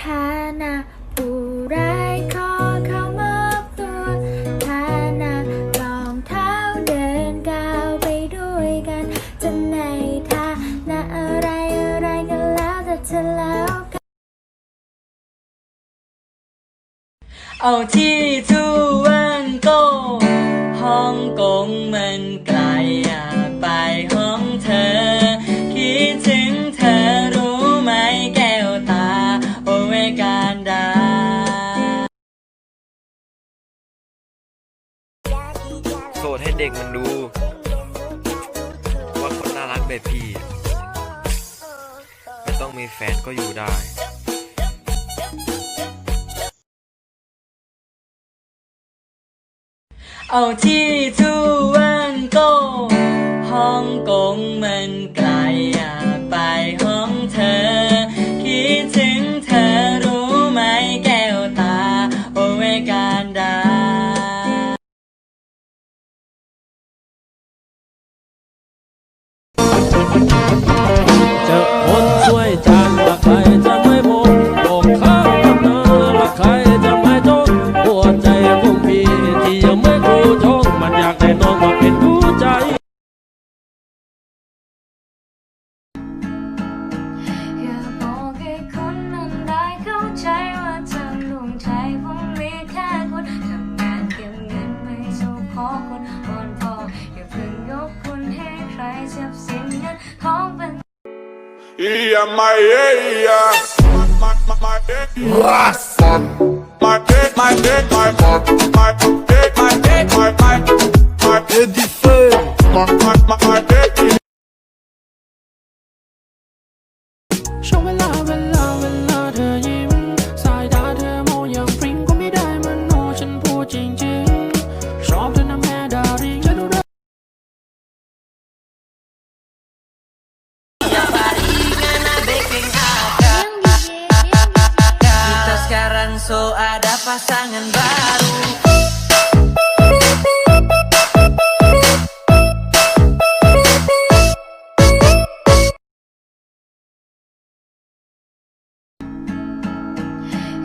ถ้านะผู้ร้ายขอเข้ามอบตัวถ้านะรองเท้าเดินก้าวไปด้วยกัน จะในท่านะอะไรอะไรกันแล้วแต่เธอแล้วกัน เอาที่ทูวันโกฮ่องกงมันไกล ให้เด็กมันดู ว่าคนน่ารักแบบพี่ ไม่ต้องมีแฟนก็อยู่ได้เอาที่ทุวันโกฮ่องกงมันไกล เจอคนช่วยจานละใครจะไม่มองอกข้างทำนาละใครจะไม่จงหัวใจของพี่ที่ยังไม่คูจงมันอยากได้น้องมาเป็นคู่ใจ อย่าบอกให้คนนั้นได้เข้าใจว่าเธอลวงใจผมมีแค่คุณทำงานเก็บเงินไม่สู้ขอคุณวอนพออย่าเพิ่งยกคุณให้ใครเสียบสินเงินของเป็น Ia maia Raça My dick, my dick, my dick, my dick, my dick, my dick, my dick, my dick, my dick, my dick, my dick, pasangan baru "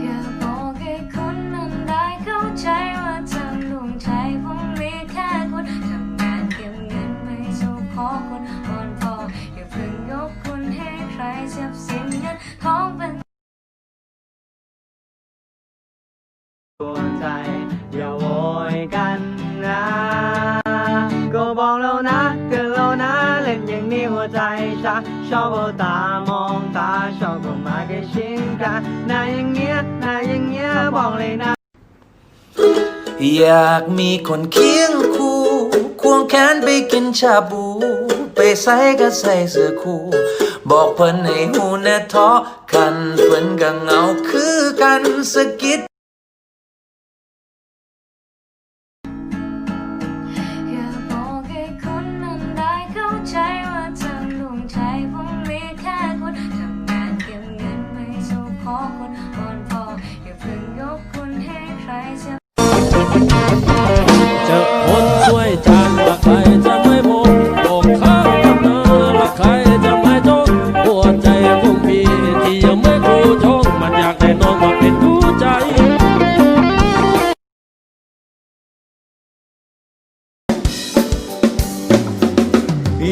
อย่าบอกให้คนนั้นได้เข้าใจว่าเธอลวงใจผมมีแค่คุณทำงานเก็บเงินไม่สู้ขอคุณวอนพออย่าเพิ่งยกคุณให้ใครเสียบสินเงินของเป็น วใจ อย่าโวยกันนะ ก็บอกแล้วนะเกินแล้วนะ เล่นอย่างนี้หัวใจชักชอบเอาตามองตาชอบก็มาใกล้ชิดกันหน้าอย่างเงี้ยหน้าอย่างเงี้ยบอกเลยนะ อยากมีคนเคียงคู่ ควงแขนไปกินชาบู ไปใส่ก็ใส่เสื้อคู่ บอกเพิ่นให้หูแน่ท้อกันเพิ่นก็เหงาคือกันสะกิด เจอคนช่วยจานละใครจะไม่มองอกข้างทำนาละใครจะไม่จงหัวใจของพี่ที่ยังไม่คูจงมันอยากได้น้องมาเป็นคู่ใจ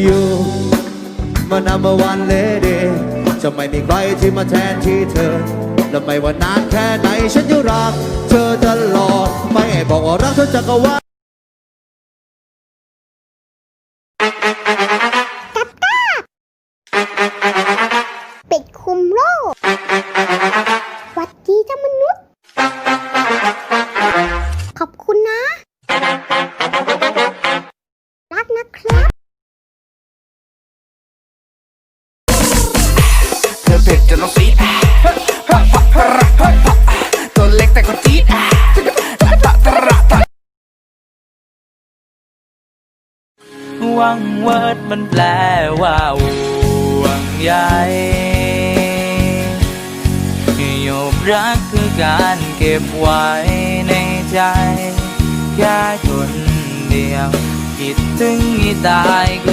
อยู่มา number one lady จะไม่มีใครที่มาแทนที่เธอ และไม่ว่านานแค่ไหนฉันจะรัก เธอตลอด ไม่ให้บอกว่ารักเธอจักรวาลเป็ดคุมโลกหวัดดีเจ้ามนุษย์ ขอบคุณนะ รักนะครับ เธอเผ็ดจนต้องซีด วังเวิร์ดมันแปลว่าห่วงใยโยบรักคือการเก็บไว้ในใจ แค่คนเดียว คิดถึงอีตายก็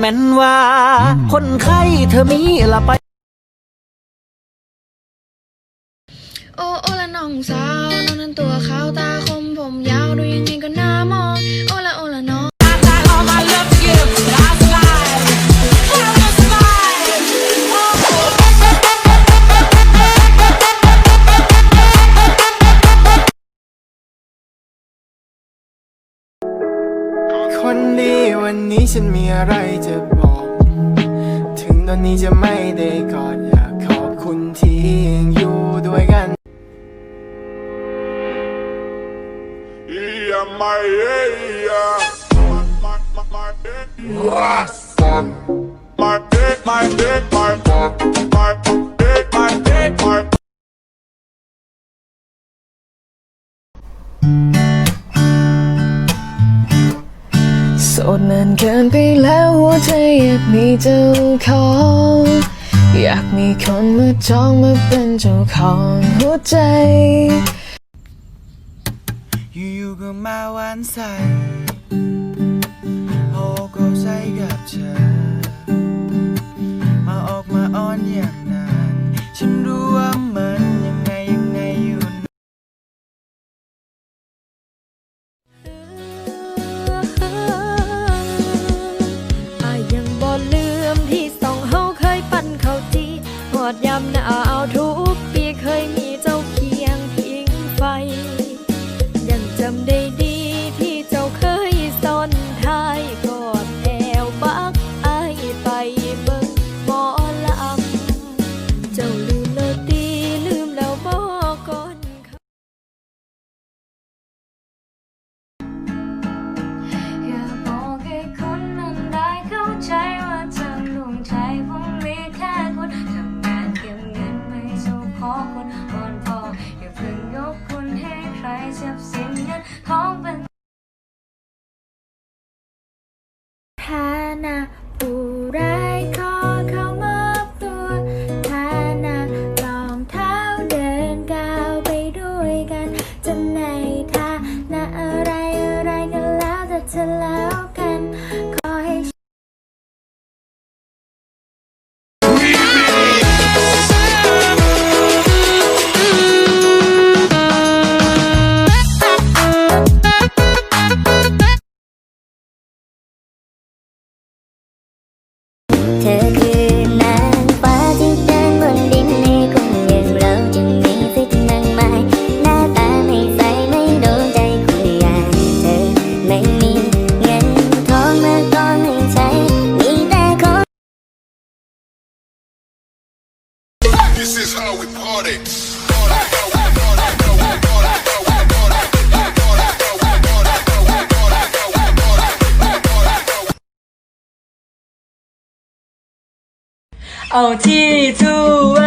แม่นว่า คนไข้เธอมีละไปโอ้โอละน้องสาวน้องนั้นตัวขาวตาคมผมยาวดูยังไงก็น่า ฉันมีอะไรจะบอก ถึงตอนนี้จะไม่ได้กอดอยากขอบคุณที่ยังอยู่ด้วยกัน Yeah, my, yeah, yeah. My, my, my, yeah. My my, my, my my, my, my, my โสดนานเกินไปแล้วหัวใจอยากมีเจ้าของอยากมีคนมาจองมาเป็นเจ้าของหัวใจ อยู่ๆก็มาหวานใสโอ้ก็ใส่กับเธอ มาออกมาอ้อนอย่างนั้น ฉันรู้ว่า นเงินทองเป็นฐานะผู้ร้ายขอเข้ามอบตัวฐานะรองเท้าเดินก้าวไปด้วยกัน จะในฐานะอะไรอะไรกันแล้วแต่เธอลา how we party. เอาที่ทูเว